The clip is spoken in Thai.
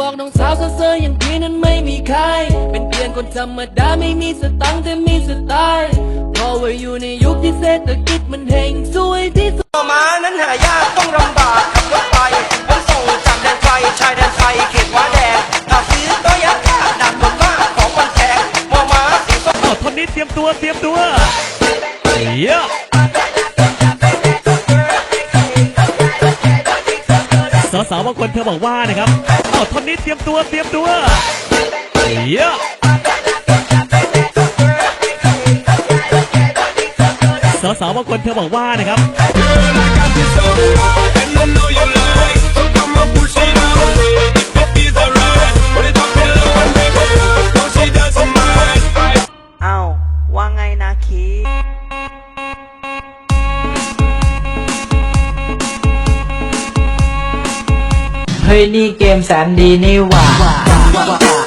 บอกน้องสาวเซ่อๆอย่างพี่นั้นไม่มีใคร เป็นเพียงคนธรรมดาไม่มีสตังค์แต่มีสไตล์เพราะว่าอยู่ในยุคที่เศรษฐกิจมันเฮงซวยที่สุดต่อมานั้นหายากต้องลำบากขับรถไฟขนส่งจากแดนไกลชายแดนไทยเขตว้าแดงหาซื้อก็ยากยากดักคนมากของมันแพงมอม้าสีส้มอ้าวท่อนนี้เตรียมตัวเตรียมตัวเยอะสาวๆบางคนเธอบอกว่านะครับอ้าว ท่อนนี้เตรียมตัวเตรียมตัวเยอะสาวๆบางคนเธอบอกว่านะครับ ฮ้ยนี่เกมแสนดีนี่หว่า